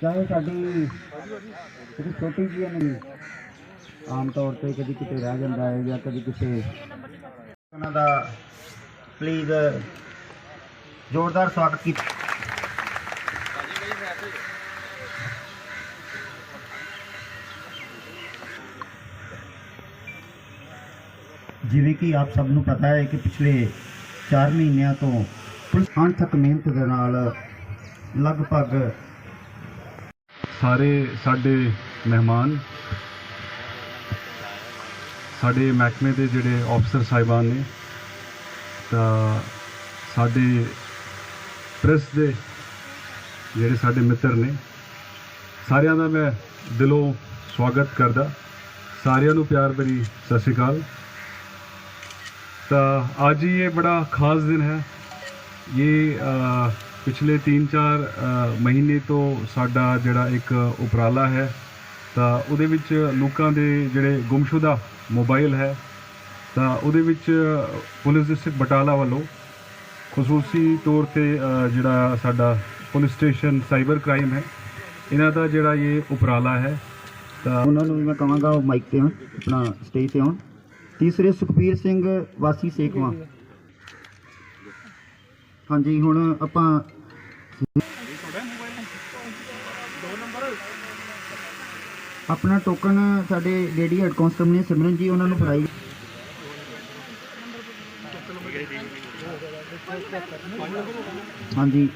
ਚਾਹੇ ਸਾਡੀ ਜਿਹੜੀ ਛੋਟੀ ਜੀ ਨਹੀਂ ਆਮ ਤੌਰ ਤੇ ਕਦੀ ਕਿਤੇ ਰਹਿ ਜਾਂਦਾ ਹੈ ਜਾਂ ਕਦੀ ਕਿਸੇ ਉਹਨਾਂ ਦਾ ਪਲੀਜ਼ ਜ਼ੋਰਦਾਰ ਸਵਾਗਤ ਕੀਤਾ। ਜਿਵੇਂ ਕਿ ਆਪ ਸਭ ਨੂੰ ਪਤਾ ਹੈ ਕਿ ਪਿਛਲੇ 4 ਮਹੀਨਿਆਂ ਤੋਂ ਪੁਲਿਸ ਥੱਕ ਮਿਹਨਤ ਦੇ ਨਾਲ ਲਗਭਗ ਸਾਰੇ ਸਾਡੇ ਮਹਿਮਾਨ, ਸਾਡੇ ਮਹਿਕਮੇ ਦੇ ਜਿਹੜੇ ਅਫਸਰ ਸਾਹਿਬਾਨ ਨੇ, ਤਾਂ ਸਾਡੇ ਪ੍ਰੈਸ ਦੇ ਜਿਹੜੇ ਸਾਡੇ ਮਿੱਤਰ ਨੇ, ਸਾਰਿਆਂ ਦਾ ਮੈਂ ਦਿਲੋਂ ਸਵਾਗਤ ਕਰਦਾ। ਸਾਰਿਆਂ ਨੂੰ ਪਿਆਰ ਭਰੀ ਸਤਿ ਸ਼੍ਰੀ ਅਕਾਲ। ਤਾਂ ਅੱਜ ਹੀ ਇਹ ਬੜਾ ਖਾਸ ਦਿਨ ਹੈ। ਇਹ ਪਿਛਲੇ 3-4 ਮਹੀਨੇ ਤੋਂ ਸਾਡਾ ਜਿਹੜਾ ਇੱਕ ਉਪਰਾਲਾ ਹੈ, ਤਾਂ ਉਹਦੇ ਵਿੱਚ ਲੋਕਾਂ ਦੇ ਜਿਹੜੇ ਗੁੰਮਸ਼ੁਦਾ ਮੋਬਾਈਲ ਹੈ, ਤਾਂ ਉਹਦੇ ਵਿੱਚ ਪੁਲਿਸ ਡਿਸਟ੍ਰਿਕਟ ਬਟਾਲਾ ਵੱਲੋਂ ਖਸੂਸੀ ਤੌਰ ਤੇ ਜਿਹੜਾ ਸਾਡਾ ਪੁਲਿਸ ਸਟੇਸ਼ਨ ਸਾਈਬਰ ਕ੍ਰਾਈਮ ਹੈ, ਇਹਨਾਂ ਦਾ ਜਿਹੜਾ ਇਹ ਉਪਰਾਲਾ ਹੈ, ਤਾਂ ਉਹਨਾਂ ਨੂੰ ਮੈਂ ਕਹਾਂਗਾ ਉਹ ਮਾਈਕ ਤੇ ਆਉਣ, ਆਪਣਾ ਸਟੇਜ ਤੇ ਆਉਣ। ਤੀਸਰੇ ਸੁਖਬੀਰ ਸਿੰਘ ਵਾਸੀ ਸੇਖਵਾ। ਹਾਂਜੀ, ਹੁਣ ਆਪਾਂ ਆਪਣਾ ਟੋਕਨ ਸਾਡੇ ਲੇਡੀ ਹੈਡ ਕਾਂਸਟੇਬਲ ਨੇ ਸਿਮਰਨ ਜੀ ਉਹਨਾਂ ਨੂੰ ਫੜਾਈ। ਹਾਂਜੀ।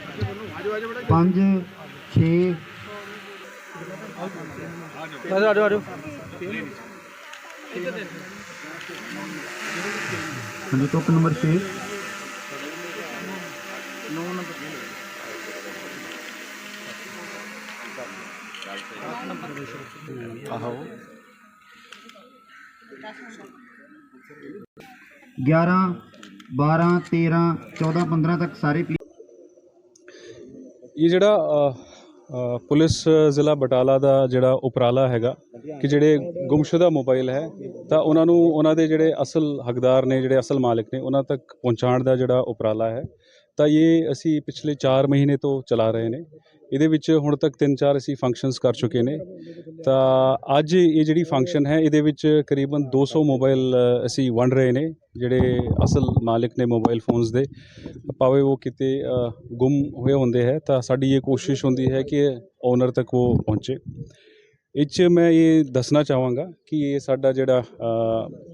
5 6 ਹਾਂਜੀ ਟੋਕਨ ਨੰਬਰ 6 11 12 13 14 15 ਤੱਕ ਸਾਰੇ ਇਹ ਜਿਹੜਾ ਅ, ਅ, ਪੁਲਿਸ ਜ਼ਿਲ੍ਹਾ ਬਟਾਲਾ ਦਾ ਜਿਹੜਾ ਉਪਰਾਲਾ ਹੈਗਾ ਕਿ ਜਿਹੜੇ ਗੁੰਮਸ਼ੁਦਾ ਮੋਬਾਈਲ ਹੈ ਤਾਂ ਉਹਨਾਂ ਨੂੰ ਉਹਨਾਂ ਦੇ ਜਿਹੜੇ ਅਸਲ ਹੱਕਦਾਰ ਨੇ ਜਿਹੜੇ ਅਸਲ ਮਾਲਕ ਨੇ ਉਹਨਾਂ ਤੱਕ ਪਹੁੰਚਾਉਣ ਦਾ ਜਿਹੜਾ ਉਪਰਾਲਾ ਹੈ ਤਾਂ ਇਹ ਅਸੀਂ ਪਿਛਲੇ 4 ਮਹੀਨੇ ਤੋਂ ਚਲਾ ਰਹੇ ਨੇ। ਇਹਦੇ ਵਿੱਚ ਹੁਣ ਤੱਕ 3-4 ਅਸੀਂ ਫੰਕਸ਼ਨਸ ਕਰ ਚੁੱਕੇ ਨੇ। ਤਾਂ ਅੱਜ ਇਹ ਜਿਹੜੀ ਫੰਕਸ਼ਨ ਹੈ ਇਹਦੇ ਵਿੱਚ ਕਰੀਬਨ 200 ਮੋਬਾਈਲ ਅ, ਅਸੀਂ ਵੰਡ ਰਹੇ ਨੇ ਜਿਹੜੇ ਅਸਲ ਮਾਲਕ ਨੇ ਮੋਬਾਈਲ ਫੋਨਸ ਦੇ। ਭਾਵੇਂ ਉਹ ਕਿਤੇ ਗੁੰਮ ਹੋਏ ਹੁੰਦੇ ਹੈ ਤਾਂ ਸਾਡੀ ਇਹ ਕੋਸ਼ਿਸ਼ ਹੁੰਦੀ ਹੈ ਕਿ ਓਨਰ ਤੱਕ ਉਹ ਪਹੁੰਚੇ। ਇਹ 'ਚ ਮੈਂ ਇਹ ਦੱਸਣਾ ਚਾਹਾਂਗਾ ਕਿ ਇਹ ਸਾਡਾ ਜਿਹੜਾ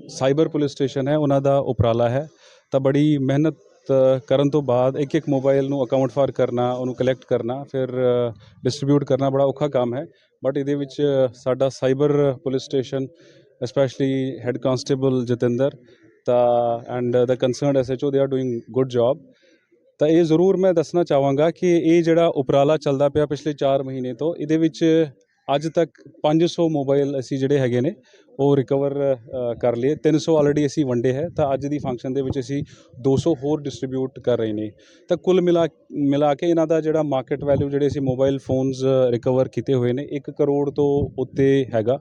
ਸਾਈਬਰ ਪੁਲਿਸ ਸਟੇਸ਼ਨ ਹੈ ਉਹਨਾਂ ਦਾ ਉਪਰਾਲਾ ਹੈ। ਤਾਂ ਬੜੀ ਮਿਹਨਤ ਕਰਨ ਤੋਂ ਬਾਅਦ ਇੱਕ ਇੱਕ ਮੋਬਾਈਲ ਨੂੰ ਅਕਾਊਂਟ ਫਾਰ ਕਰਨਾ, ਉਹਨੂੰ ਕਲੈਕਟ ਕਰਨਾ, ਫਿਰ ਡਿਸਟ੍ਰੀਬਿਊਟ ਕਰਨਾ ਬੜਾ ਔਖਾ ਕੰਮ ਹੈ। ਬਟ ਇਹਦੇ ਵਿੱਚ ਸਾਡਾ cyber police station specially head constable Jatinder, ਤਾਂ and the concerned SHO they are doing good job ਤਾਂ ਇਹ ਜ਼ਰੂਰ ਮੈਂ ਦੱਸਣਾ ਚਾਹਾਂਗਾ ਕਿ ਇਹ ਜਿਹੜਾ ਉਪਰਾਲਾ ਚੱਲਦਾ ਪਿਆ ਪਿਛਲੇ 4 ਮਹੀਨੇ ਤੋਂ, ਇਹਦੇ ਵਿੱਚ ਅੱਜ ਤੱਕ 500 ਮੋਬਾਈਲ ਅਸੀਂ ਜਿਹੜੇ ਹੈਗੇ ਨੇ, ਉਹ ਰਿਕਵਰ ਕਰ ਲਏ। 300 ਆਲਰੇਡੀ ਅਸੀਂ ਵੰਡੇ ਹੈ, ਤਾਂ ਅੱਜ ਦੀ ਫੰਕਸ਼ਨ ਦੇ ਵਿੱਚ ਅਸੀਂ 200 ਹੋਰ ਡਿਸਟ੍ਰੀਬਿਊਟ ਕਰ ਰਹੇ ਨੇ। ਤਾਂ ਕੁੱਲ ਮਿਲਾ ਮਿਲਾ ਕੇ ਇਹਨਾਂ ਦਾ ਜਿਹੜਾ ਮਾਰਕੀਟ ਵੈਲਿਊ ਜਿਹੜੇ ਅਸੀਂ ਮੋਬਾਈਲ ਫੋਨਸ ਰਿਕਵਰ ਕੀਤੇ ਹੋਏ ਨੇ 1 ਕਰੋੜ ਤੋਂ ਉੱਤੇ ਹੈਗਾ।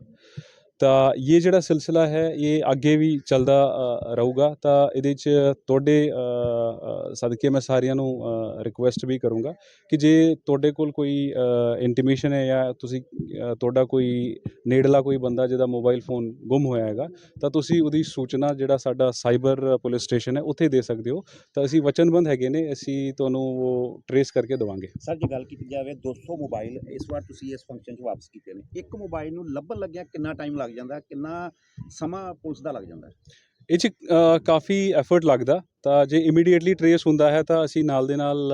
ਤਾਂ ਇਹ ਜਿਹੜਾ ਸਿਲਸਿਲਾ ਹੈ ਇਹ ਅੱਗੇ ਵੀ ਚੱਲਦਾ ਅ, ਰਹੂਗਾ। ਤਾਂ ਇਹਦੇ 'ਚ ਤੁਹਾਡੇ ਸਦਕੇ ਮੈਂ ਸਾਰਿਆਂ ਨੂੰ ਰਿਕੁਐਸਟ ਵੀ ਕਰੂੰਗਾ ਕਿ ਜੇ ਤੁਹਾਡੇ ਕੋਲ ਕੋਈ ਇੰਟੀਮੇਸ਼ਨ ਹੈ ਜਾਂ ਤੁਸੀਂ ਤੁਹਾਡਾ ਕੋਈ ਨੇੜਲਾ ਕੋਈ ਬੰਦਾ ਜਿਹਦਾ ਮੋਬਾਈਲ ਫੋਨ ਗੁੰਮ ਹੋਇਆ ਹੈਗਾ ਤਾਂ ਤੁਸੀਂ ਉਹਦੀ ਸੂਚਨਾ ਜਿਹੜਾ ਸਾਡਾ ਸਾਈਬਰ ਪੁਲਿਸ ਸਟੇਸ਼ਨ ਹੈ ਉੱਥੇ ਦੇ ਸਕਦੇ ਹੋ। ਤਾਂ ਅਸੀਂ ਵਚਨਬੰਦ ਹੈਗੇ ਨੇ ਅਸੀਂ ਤੁਹਾਨੂੰ ਉਹ ਟਰੇਸ ਕਰਕੇ ਦੇਵਾਂਗੇ। ਸਰ ਜੇ ਗੱਲ ਕੀਤੀ ਜਾਵੇ 200 ਮੋਬਾਈਲ ਇਸ ਵਾਰ ਤੁਸੀਂ ਇਸ ਫੰਕਸ਼ਨ 'ਚ ਵਾਪਸ ਕੀਤੇ ਨੇ। ਇੱਕ ਮੋਬਾਈਲ ਨੂੰ ਲੱਭਣ ਲੱਗਿਆ ਕਿੰਨਾ ਟਾਈਮ ਲੱਗ ਜਾਂਦਾ, ਕਿੰਨਾ ਸਮਾਂ ਪੁਲਿਸ ਦਾ ਲੱਗ ਜਾਂਦਾ? ਇਹ 'ਚ ਕਾਫੀ ਐਫਰਟ ਲੱਗਦਾ। ਤਾਂ ਜੇ ਇਮੀਡੀਏਟਲੀ ਟਰੇਸ ਹੁੰਦਾ ਹੈ, ਤਾਂ ਅਸੀਂ ਨਾਲ ਦੇ ਨਾਲ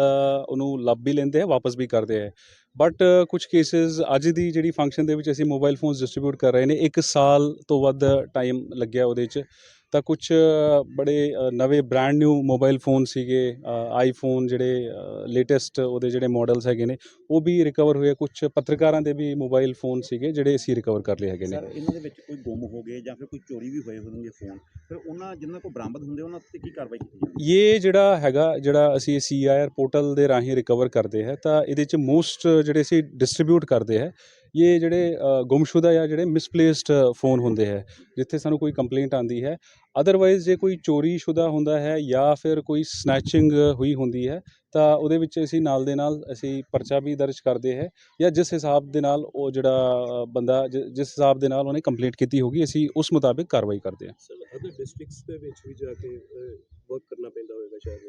ਉਹਨੂੰ ਲੱਭ ਵੀ ਲੈਂਦੇ ਹਾਂ, ਵਾਪਸ ਵੀ ਕਰਦੇ ਹਾਂ। ਬਟ ਕੁਝ ਕੇਸਿਸ ਅੱਜ ਦੀ ਜਿਹੜੀ ਫੰਕਸ਼ਨ ਦੇ ਵਿੱਚ ਅਸੀਂ ਮੋਬਾਈਲ ਫੋਨਸ ਡਿਸਟ੍ਰੀਬਿਊਟ ਕਰ ਰਹੇ ਨੇ, ਇੱਕ ਸਾਲ ਤੋਂ ਵੱਧ ਟਾਈਮ ਲੱਗਿਆ ਉਹਦੇ 'ਚ। ਤਾਂ ਕੁਝ ਬੜੇ ਨਵੇਂ ਬ੍ਰਾਂਡ ਨਿਊ ਮੋਬਾਈਲ ਫੋਨ ਸੀਗੇ ਆਈਫੋਨ ਜਿਹੜੇ ਲੇਟੈਸਟ ਉਹਦੇ ਜਿਹੜੇ ਮਾਡਲਸ ਹੈਗੇ ਨੇ ਉਹ ਵੀ ਰਿਕਵਰ ਹੋਏ ਕੁਝ ਪੱਤਰਕਾਰਾਂ ਦੇ ਵੀ ਮੋਬਾਈਲ ਫੋਨ ਸੀਗੇ ਜਿਹੜੇ ਅਸੀਂ ਰਿਕਵਰ ਕਰ ਲਏ ਹੈਗੇ ਨੇ। ਸਰ ਇਹਨਾਂ ਦੇ ਵਿੱਚ ਕੋਈ ਗੁੰਮ ਹੋ ਗਏ ਜਾਂ ਫਿਰ ਕੋਈ ਚੋਰੀ ਵੀ ਹੋਏ ਹੋਣਗੇ ਫੋਨ ਫਿਰ ਉਹਨਾਂ ਜਿਨ੍ਹਾਂ ਕੋਲ ਬਰਾਮਦ ਹੁੰਦੇ ਉਹਨਾਂ ਤੇ ਕੀ ਕਾਰਵਾਈ ਕੀਤੀ ਜਾਂਦੀ ਇਹ ਜਿਹੜਾ ਹੈਗਾ ਜਿਹੜਾ ਅਸੀਂ ਸੀਆਈਆਰ ਪੋਰਟਲ ਦੇ ਰਾਹੀਂ ਰਿਕਵਰ ਕਰਦੇ ਹੈ ਤਾਂ ਇਹਦੇ ਚ ਮੋਸਟ ਜਿਹੜੇ ਅਸੀਂ ਡਿਸਟ੍ਰੀਬਿਊਟ ਕਰਦੇ ਹੈ ਇਹ ਜਿਹੜੇ ਗੁੰਮਸ਼ੁਦਾ ਜਾਂ ਜਿਹੜੇ ਮਿਸਪਲੇਸਡ ਫੋਨ ਹੁੰਦੇ ਹੈ, ਜਿੱਥੇ ਸਾਨੂੰ ਕੋਈ ਕੰਪਲੇਂਟ ਆਂਦੀ ਹੈ ਅਦਰਵਾਈਜ਼ ਜੇ ਕੋਈ ਚੋਰੀ ਸ਼ੁਦਾ ਹੁੰਦਾ ਹੈ ਜਾਂ ਫਿਰ ਕੋਈ ਸਨੈਚਿੰਗ ਹੋਈ ਹੁੰਦੀ ਹੈ, ਤਾਂ ਉਹਦੇ ਵਿੱਚ ਅਸੀਂ ਨਾਲ ਦੇ ਨਾਲ ਅਸੀਂ ਪਰਚਾ ਵੀ ਦਰਜ ਕਰਦੇ ਹੈ ਜਾਂ ਜਿਸ ਹਿਸਾਬ ਦੇ ਨਾਲ ਉਹ ਜਿਹੜਾ ਬੰਦਾ ਜਿ- ਜਿਸ ਹਿਸਾਬ ਦੇ ਨਾਲ ਉਹਨੇ ਕੰਪਲੇਂਟ ਕੀਤੀ ਹੋਗੀ ਅਸੀਂ ਉਸ ਮੁਤਾਬਿਕ ਕਾਰਵਾਈ ਕਰਦੇ ਹਾਂ। ਸਰ ਅਦਰ ਡਿਸਟ੍ਰਿਕਟਸ ਦੇ ਵਿੱਚ ਵੀ ਜਾ ਕੇ ਵਰਕ ਕਰਨਾ ਪੈਂਦਾ ਹੋਵੇਗਾ ਸ਼ਾਇਦ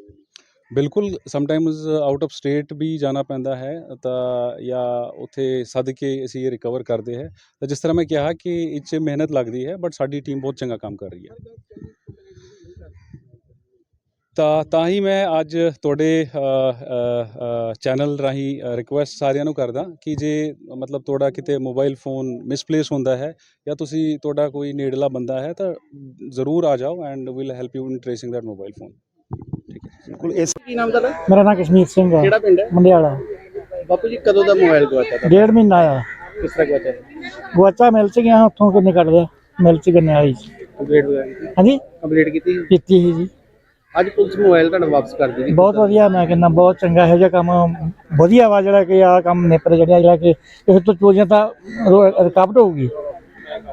ਬਿਲਕੁਲ ਸਮਟਾਈਮਸ ਆਊਟ ਆਫ ਸਟੇਟ ਵੀ ਜਾਣਾ ਪੈਂਦਾ ਹੈ, ਤਾਂ ਜਾਂ ਉੱਥੇ ਸੱਦ ਕੇ ਅਸੀਂ ਇਹ ਰਿਕਵਰ ਕਰਦੇ ਹੈ। ਤਾਂ ਜਿਸ ਤਰ੍ਹਾਂ ਮੈਂ ਕਿਹਾ ਕਿ ਇਹ 'ਚ ਮਿਹਨਤ ਲੱਗਦੀ ਹੈ ਬਟ ਸਾਡੀ ਟੀਮ ਬਹੁਤ ਚੰਗਾ ਕੰਮ ਕਰ ਰਹੀ ਹੈ। ਤਾਂ ਤਾਂ ਹੀ ਮੈਂ ਅੱਜ ਤੁਹਾਡੇ ਚੈਨਲ ਰਾਹੀਂ ਰਿਕੁਐਸਟ ਸਾਰਿਆਂ ਨੂੰ ਕਰਦਾ ਕਿ ਜੇ ਮਤਲਬ ਤੁਹਾਡਾ ਕਿਤੇ ਮੋਬਾਈਲ ਫੋਨ ਮਿਸਪਲੇਸ ਹੁੰਦਾ ਹੈ ਜਾਂ ਤੁਸੀਂ ਤੁਹਾਡਾ ਕੋਈ ਨੇੜਲਾ ਬੰਦਾ ਹੈ, ਤਾਂ ਜ਼ਰੂਰ ਆ ਜਾਓ and will help you in tracing that mobile phone ਬਿਲਕੁਲ ਇਸ ਕੀ ਨਾਮ ਤੁਹਾਡਾ? ਮੇਰਾ ਨਾਮ ਕਸ਼ਮੀਰ ਸਿੰਘ ਹੈ ਕਿਹੜਾ ਪਿੰਡ ਹੈ? ਮੰਡਿਆਲਾ। ਬਾਪੂ ਜੀ ਕਦੋਂ ਦਾ ਮੋਬਾਈਲ ਗਵਾਚਾ ਡੇਢ ਮਹੀਨਾ ਆ। ਕਿਸ ਤਰ੍ਹਾਂ ਗਵਾਚਾ ਗੁਆਚਾ ਮਿਲ ਚ ਗਿਆ ਉੱਥੋਂ ਕਿੰਨੇ ਕੱਢ ਲਿਆ ਮਿਲ ਚ ਗੰਨੇ ਵਾਲੀ। ਕੰਪਲੀਟ ਵਗੈਰਾ ਕੀਤੀ ਹਾਂਜੀ? ਕੰਪਲੀਟ ਕੀਤੀ ਕੀਤੀ ਸੀ ਜੀ। ਅੱਜ ਪੁਲਿਸ ਮੋਬਾਈਲ ਤੁਹਾਡਾ ਵਾਪਸ ਕਰ ਦਿੱਤੀ। ਬਹੁਤ ਵਧੀਆ ਮੈਂ ਕਹਿੰਦਾ ਬਹੁਤ ਚੰਗਾ ਇਹੋ ਜਿਹਾ ਕੰਮ ਵਧੀਆ ਵਾ ਜਿਹੜਾ ਕਿ ਆ ਕੰਮ ਨਿਪਰ ਜਿਹੜਾ ਜਿਹੜਾ ਕਿ ਇਸ ਤੋਂ ਚੋਰੀਆਂ ਤਾਂ ਰੁਕਾਵਟ ਹੋਊਗੀ।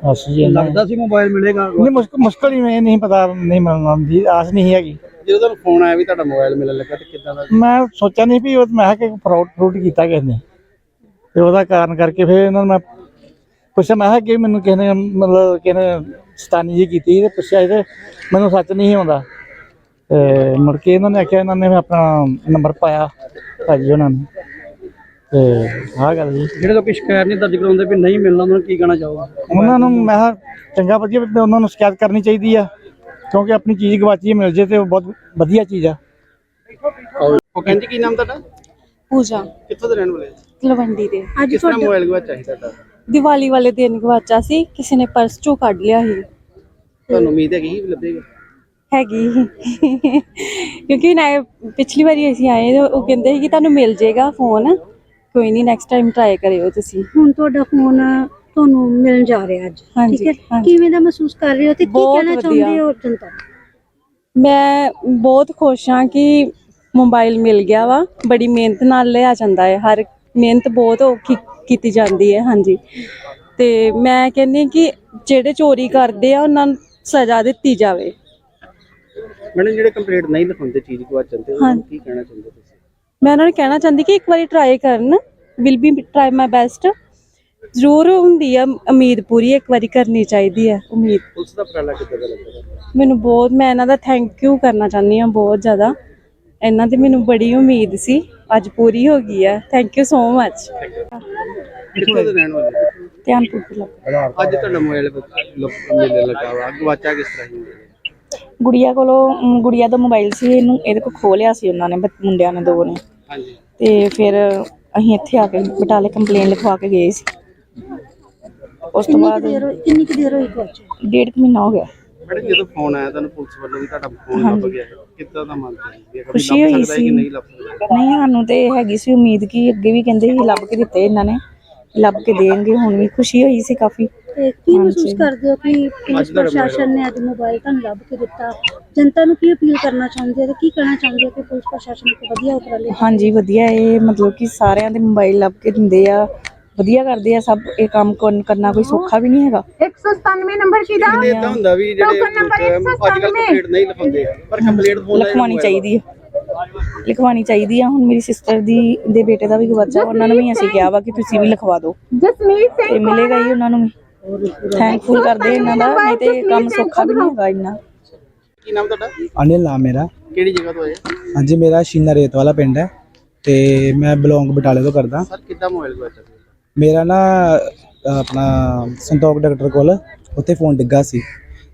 ਬਸ ਜੀ ਹੀ। ਸੀ ਮੋਬਾਈਲ ਮਿਲੇਗਾ। ਨਹੀਂ ਮੁਸ਼ਕ- ਮੁਸ਼ਕਲ ਹੀ ਮੈਂ ਨਹੀਂ ਪਤਾ ਨਹੀਂ ਮਿਲਣਾ ਦੀ ਆਸ ਨਹੀਂ ਹੈਗੀ। ਜਦੋਂ ਤੁਹਾਨੂੰ ਫੋਨ ਆਇਆ ਵੀ ਤੁਹਾਡਾ ਮੋਬਾਈਲ ਮਿਲਣ ਲੱਗਾ ਤੇ ਕਿੱਦਾਂ ਦਾ ਮੈਂ ਸੋਚਿਆ ਨਹੀਂ ਵੀ ਉਹ ਮੈਂ ਕਿਹਾ ਕਿ ਫਰਾਡ ਫਰੂਡ ਕੀਤਾ ਕਿਸੇ ਨੇ। ਤੇ ਉਹਦਾ ਕਾਰਨ ਕਰਕੇ ਫਿਰ ਇਹਨਾਂ ਨੂੰ ਮੈਂ ਪੁੱਛਿਆ ਮੈਂ ਕਿ ਮੈਨੂੰ ਕਿਸੇ ਨੇ ਮਤਲਬ ਕਿਸੇ ਨੇ ਸਤਾਨੀ ਜੀ ਕੀਤੀ ਤੇ ਪੁੱਛਿਆ ਤੇ ਮੈਨੂੰ ਸੱਚ ਨਹੀਂ ਆਉਂਦਾ। ਤੇ ਮੁੜ ਕੇ ਇਹਨਾਂ ਨੇ ਆਖਿਆ ਇਹਨਾਂ ਨੇ ਆਪਣਾ ਨੰਬਰ ਪਾਇਆ ਭਾਜੀ ਉਹਨਾਂ ਨੇ। ਤੇ ਆਹ ਗੱਲ ਜੀ। ਜਿਹੜੇ ਲੋਕ ਸ਼ਿਕਾਇਤ ਨਹੀਂ ਦਰਜ ਕਰਾਉਂਦੇ ਵੀ ਨਹੀਂ ਮਿਲਣਾ ਉਹਨਾਂ ਨੂੰ ਕੀ ਕਹਿਣਾ ਚਾਹੋਗੇ? ਉਹਨਾਂ ਨੂੰ ਮੈਂ ਕਿਹਾ ਚੰਗਾ ਵਧੀਆ ਵੀ ਉਹਨਾਂ ਨੂੰ ਸ਼ਿਕਾਇਤ ਕਰਨੀ ਚਾਹੀਦੀ ਆ। ਕਿਉਂਕਿ ਆਪਣੀ ਚੀਜ਼ ਗਵਾਚੀ ਮਿਲ ਜੇ ਤੇ ਉਹ ਬਹੁਤ ਵਧੀਆ ਚੀਜ਼ ਆ। ਉਹ ਕਹਿੰਦੀ ਕੀ ਨਾਮ ਤੁਹਾਡਾ? ਪੂਜਾ। ਕਿੱਥੋਂ ਦੇ ਰਹਿਣ ਵਾਲੇ ਹੋ? ਤਲਵੰਡੀ ਦੇ। ਅੱਜ ਕਿਸ ਤਰ੍ਹਾਂ ਮੋਬਾਈਲ ਗਵਾਚਾ ਸੀ ਤੁਹਾਡਾ? ਦੀਵਾਲੀ ਵਾਲੇ ਦਿਨ ਗਵਾਚਾ ਸੀ ਕਿਸੇ ਨੇ ਪਰਸ ਚੋਂ ਕੱਢ ਲਿਆ ਸੀ। ਤੁਹਾਨੂੰ ਉਮੀਦ ਹੈਗੀ ਸੀ ਵੀ ਲੱਭੇਗਾ ਹੈਗੀ ਕਿਉਂਕਿ ਨਾ ਪਿਛਲੀ ਵਾਰੀ ਅਸੀਂ ਆਏ ਤੇ ਉਹ ਕਹਿੰਦੇ ਸੀ ਕਿ ਤੁਹਾਨੂੰ ਮਿਲ ਜਾਏਗਾ ਫੋਨ ਕੋਈ ਨਹੀਂ ਨੈਕਸਟ ਟਾਈਮ ਟਰਾਈ ਕਰਿਓ ਤੁਸੀਂ। ਹੁਣ ਤੁਹਾਡਾ ਫੋਨ ਤੁਹਾਨੂੰ ਮਿਲਣ ਜਾ ਰਿਹਾ ਅੱਜ ਹਾਂਜੀ, ਠੀਕ ਹੈ? ਹਾਂਜੀ। ਕਿਵੇਂ ਦਾ ਮਹਿਸੂਸ ਕਰ ਰਹੇ ਹੋ ਤੇ ਕੀ ਬਹੁਤ ਕਹਿਣਾ ਵਧੀਆ। ਚਾਹੁੰਦੇ ਹੋ ਜਨਤਾ ਨੂੰ? ਮੈਂ ਬਹੁਤ ਖੁਸ਼ ਹਾਂ ਕਿ ਮੋਬਾਈਲ ਮਿਲ ਗਿਆ ਵਾ। ਬੜੀ ਮਿਹਨਤ ਨਾਲ ਲਿਆ ਜਾਂਦਾ ਹੈ। ਹਰ ਮਿਹਨਤ ਬਹੁਤ ਔਖੀ ਕੀਤੀ ਜਾਂਦੀ ਹੈ ਹਾਂਜੀ। ਤੇ ਮੈਂ ਕਹਿੰਦੀ ਕਿ ਜਿਹੜੇ ਚੋਰੀ ਕਰਦੇ ਆ ਉਹਨਾਂ ਨੂੰ ਸਜ਼ਾ ਦਿੱਤੀ ਜਾਵੇ। ਮੈਡਮ ਜਿਹੜੇ ਕੰਪਲੀਟ ਨਹੀਂ ਲਿਖਾਉਂਦੇ ਚੀਜ਼ ਗਵਾਚਣ ਤੇ ਉਹਨਾਂ ਨੂੰ ਕੀ ਕਹਿਣਾ ਚਾਹੁੰਦੇ ਤੁਸੀਂ? ਮੈਂ ਉਹਨਾਂ ਨੂੰ ਕਹਿਣਾ ਚਾਹੁੰਦੀ ਕਿ ਇੱਕ ਵਾਰੀ ਟਰਾਈ ਕਰਨ। Will be try my best ਜ਼ਰੂਰ ਹੁੰਦੀ ਆ ਉਮੀਦ ਪੂਰੀ ਇੱਕ ਵਾਰੀ ਕਰਨੀ ਚਾਹੀਦੀ ਹੈ ਉਮੀਦ। ਪੁਲਿਸ ਦਾ ਉਪਰਾਲਾ ਕਿੱਦਾਂ ਦਾ ਲੱਗਦਾ ਮੈਨੂੰ ਬਹੁਤ ਮੈਂ ਇਹਨਾਂ ਦਾ ਥੈਂਕ ਯੂ ਕਰਨਾ ਚਾਹੁੰਦੀ ਹਾਂ ਬਹੁਤ ਜ਼ਿਆਦਾ। ਇਹਨਾਂ ਦੀ ਮੈਨੂੰ ਬੜੀ ਉਮੀਦ ਸੀ ਅੱਜ ਪੂਰੀ ਹੋ ਗਈ ਹੈ ਥੈਂਕ ਯੂ ਸੋ ਮਚ ਕਿੱਥੋਂ ਦੇ ਰਹਿਣ ਵਾਲੇ? ਹੋ? ਧਿਆਨਪੁਰ ਤੋਂ। ਲੱਗਾ ਅੱਜ ਤੁਹਾਡਾ ਮੋਬਾਈਲ ਮਿਲਣ ਲੱਗਾ ਵਾ। ਗਵਾਚਾ ਕਿਸ ਤਰ੍ਹਾਂ ਹੀ ਹੋਇਆ? ਗੁੜੀਆ ਕੋਲੋਂ ਗੁੜੀਆ ਦਾ ਮੋਬਾਈਲ ਸੀ ਇਹਨੂੰ ਇਹਦੇ ਕੋਲ ਖੋਹ ਲਿਆ ਸੀ ਉਹਨਾਂ ਨੇ ਬੱਚ- ਮੁੰਡਿਆਂ ਨੇ ਦੋ ਨੇ। ਹਾਂਜੀ। ਤੇ ਫਿਰ ਅਸੀਂ ਇੱਥੇ ਆ ਕੇ ਬਟਾਲੇ ਕੰਪਲੇਨ ਲਿਖਵਾ ਕੇ ਗਏ ਸੀ। ਉਸ ਤੋਂ ਕਿੰਨੀ ਕੁ ਬਾਅਦ ਦੇਰ ਹੋਈ ਕਿੰਨੀ ਕੁ ਦੇਰ ਹੋਈ ਗਵਾਚੇ ਡੇਢ ਕੁ ਮਹੀਨਾ ਹੋ ਗਿਆ। ਮੈਡਮ ਜਦੋਂ ਫੋਨ ਆਇਆ ਤੁਹਾਨੂੰ ਪੁਲਿਸ ਵੱਲੋਂ ਵੀ ਤੁਹਾਡਾ ਫੋਨ ਲੱਭ ਗਿਆ ਹੈ ਕਿੱਦਾਂ ਦਾ ਮਨ ਸੀ? ਖੁਸ਼ੀ ਹੋਈ ਕਿ ਸੀ। ਨਹੀਂ ਲੱਭ ਸਕਦਾ? ਨਹੀਂ ਸਾਨੂੰ ਤੇ ਹੈਗੀ ਸੀ ਉਮੀਦ ਕਿ ਅੱਗੇ ਵੀ ਕਹਿੰਦੇ ਸੀ ਲੱਭ ਕੇ ਦਿੱਤੇ ਇਹਨਾਂ ਨੇ ਲੱਭ ਕੇ ਦੇਣਗੇ ਹੁਣ ਵੀ ਖੁਸ਼ੀ ਹੋਈ ਸੀ ਕਾਫੀ। ਤੇ ਕੀ ਮਹਿਸੂਸ। ਕਰਦੇ ਹੋ ਕਿ ਪੁਲਿਸ ਪ੍ਰਸ਼ਾਸਨ ਨੇ ਅੱਜ ਮੋਬਾਈਲ ਤੁਹਾਨੂੰ ਲੱਭ ਕੇ ਦਿੱਤਾ? ਜਨਤਾ ਨੂੰ ਕੀ ਅਪੀਲ ਕਰਨਾ ਚਾਹੁੰਦੇ ਹੋ ਤੇ ਕੀ ਕਹਿਣਾ ਚਾਹੁੰਦੇ ਹੋ ਕਿ ਪੁਲਿਸ ਪ੍ਰਸ਼ਾਸਨ ਇੱਕ ਵਧੀਆ ਉਪਰਾਲੇ ਹਾਂਜੀ ਵਧੀਆ ਇਹ ਮਤਲਬ ਕਿ ਸਾਰਿਆਂ ਦੇ ਮੋਬਾਈਲ ਲੱਭ ਕੇ ਦਿੰਦੇ ਆ ਵਧੀਆ ਕਰਦੇ ਆ ਸਭ ਇਹ ਕੰਮ ਕਰਨ- ਕਰਨਾ ਕੋਈ ਸੌਖਾ ਵੀ ਨਹੀਂ ਹੈਗਾ। 197 ਨੰਬਰ ਕਿਦਾ ਕਿਤੇ ਇਦਾਂ ਹੁੰਦਾ ਵੀ ਜਿਹੜੇ ਅੱਜ ਕੱਲ ਕੰਪਲੀਟ ਨਹੀਂ ਲਿਖਾਉਂਦੇ ਪਰ ਕੰਪਲੀਟ ਫੋਨ ਲਿਖਵਾਉਣੀ ਚਾਹੀਦੀ ਹੈ ਲਿਖਵਾਉਣੀ ਚਾਹੀਦੀ ਆ। ਹੁਣ ਮੇਰੀ ਸਿਸਟਰ ਦੀ ਦੇ ਬੇਟੇ ਦਾ ਵੀ ਗਵਾਚਾ ਉਹਨਾਂ ਨੂੰ ਵੀ ਅਸੀਂ ਕਿਹਾ ਵਾ ਕਿ ਤੁਸੀਂ ਵੀ ਲਿਖਵਾ ਦਿਓ। ਜਸਮੀਤ ਤੇ ਮਿਲੇਗਾ ਹੀ ਉਹਨਾਂ ਨੂੰ ਵੀ। ਥੈਂਕਫੁਲ ਕਰਦੇ ਇਹਨਾਂ ਦਾ ਨਹੀਂ ਤੇ ਇਹ ਕੰਮ ਸੌਖਾ ਵੀ ਨਹੀਂ ਹੈਗਾ ਇੰਨਾ। ਕੀ ਨਾਮ ਤੁਹਾਡਾ? ਅਨਿਲ ਨਾਮ ਮੇਰਾ। ਕਿਹੜੀ ਜਗ੍ਹਾ ਤੋਂ ਆਏ ਹਾਂਜੀ ਮੇਰਾ ਸ਼ੀਨਾ ਰੇਤ ਵਾਲਾ ਪਿੰਡ ਹੈ ਤੇ ਮੈਂ ਬਿਲੋਂਗ ਬਟਾਲੇ ਤੋਂ ਕਰਦਾ। ਸਰ ਕਿੱਦਾਂ ਮੋਬਾਈਲ ਗਵਾਚਾ ਸੀ ਮੇਰਾ ਨਾ ਆਪਣਾ ਸੰਤੋਖ ਡਾਕਟਰ ਕੋਲ ਉੱਥੇ ਫੋਨ ਡਿੱਗਾ ਸੀ।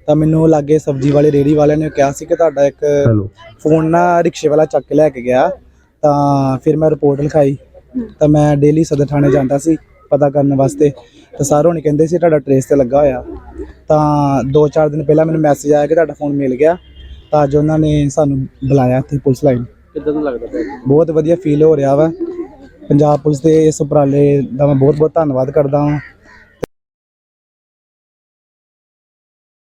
ਤਾਂ ਮੈਨੂੰ ਲਾਗੇ ਸਬਜ਼ੀ ਵਾਲੇ ਰੇੜੀ ਵਾਲਿਆਂ ਨੇ ਕਿਹਾ ਸੀ ਕਿ ਤੁਹਾਡਾ ਇੱਕ ਫੋਨ ਨਾ ਰਿਕਸ਼ੇ ਵਾਲਾ ਚੱਕ ਕੇ ਲੈ ਕੇ ਗਿਆ। ਤਾਂ ਫਿਰ ਮੈਂ ਰਿਪੋਰਟ ਲਿਖਾਈ। ਤਾਂ ਮੈਂ ਡੇਲੀ ਸਦਰ ਥਾਣੇ ਜਾਂਦਾ ਸੀ ਪਤਾ ਕਰਨ ਵਾਸਤੇ। ਤਾਂ ਸਾਰੇ ਹੋਣੀ ਕਹਿੰਦੇ ਸੀ ਤੁਹਾਡਾ ਟਰੇਸ ਤੇ ਲੱਗਾ ਹੋਇਆ। ਤਾਂ 2-4 ਦਿਨ ਪਹਿਲਾਂ ਮੈਨੂੰ ਮੈਸੇਜ ਆਇਆ ਕਿ ਤੁਹਾਡਾ ਫੋਨ ਮਿਲ ਗਿਆ। ਤਾਂ ਅੱਜ ਉਹਨਾਂ ਨੇ ਸਾਨੂੰ ਬੁਲਾਇਆ ਇੱਥੇ ਪੁਲਿਸ ਲਾਈਨ ਕਿੱਦਾਂ ਲੱਗਦਾ ਬਹੁਤ ਵਧੀਆ ਫੀਲ ਹੋ ਰਿਹਾ ਵਾ। ਪੰਜਾਬ ਪੁਲਿਸ ਦੇ ਇਸ ਉਪਰਾਲੇ ਦਾ ਮੈਂ ਬਹੁਤ ਬਹੁਤ ਧੰਨਵਾਦ ਕਰਦਾ ਹਾਂ।